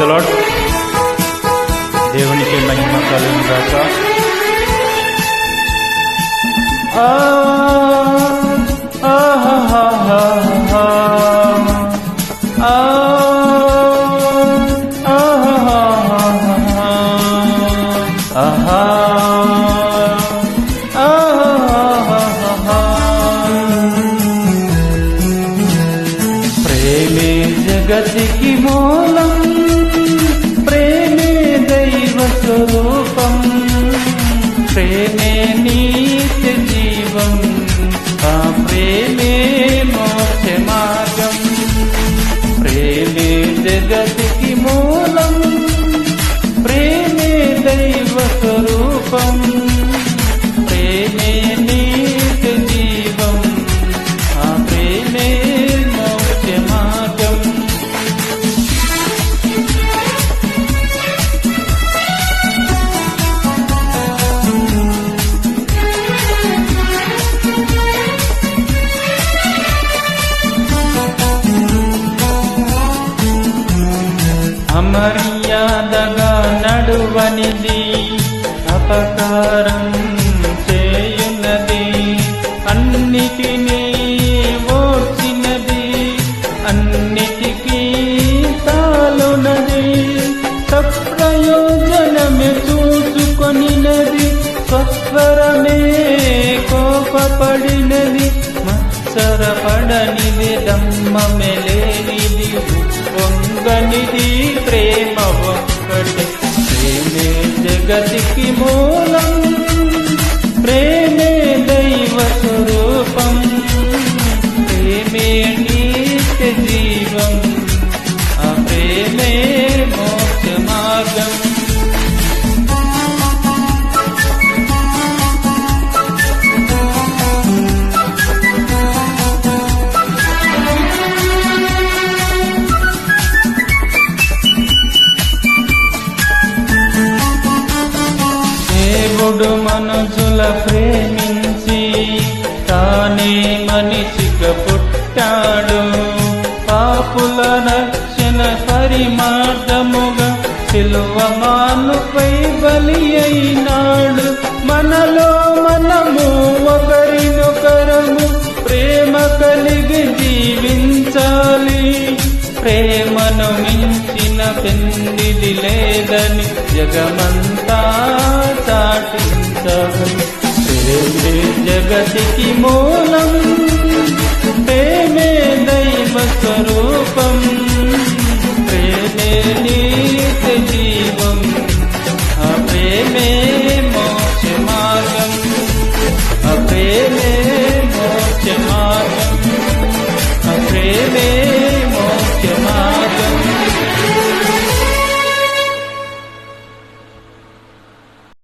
Praise lord దేవునికి మహిమ కలిగిన గాక. ప్రేమే జగతికి మూలం स्वरूपम् प्रेमे नित्यजीवम् प्रेमे मोक्षमार्गम् प्रेमे जगति किमूलम् प्रेमे दैवस्वरूपम्। నడువనిది అపకారం చేయున్నది అన్నిటినీ ఓర్చినది. అన్నిటికీ తాలునది. సప్రయోజనమే చూసుకొనినది. స్వస్వరమే కోపపడినది. మత్సరపడని విధమ్మ మెలేనిది. పొంగనిది ప్రేమ గతికి మూలం మనుషుల ప్రేమించి తానే మనిషిగా పుట్టాడు. పాపుల రక్షణ పరిమార్గముగా సిలువ మానుపై బలి అయినాడు. మనలో మనము ఒకరినొకరము ప్రేమ కలిగి జీవించాలి. ప్రేమను మించిన పెందిది లేదని జగమంతా చాటింది. प्रेमे जगति किमूलम् प्रेमे दैवस्वरूपम् प्रेमे नीत अप्रेमे मोक्षमार्गम् अप्रेमे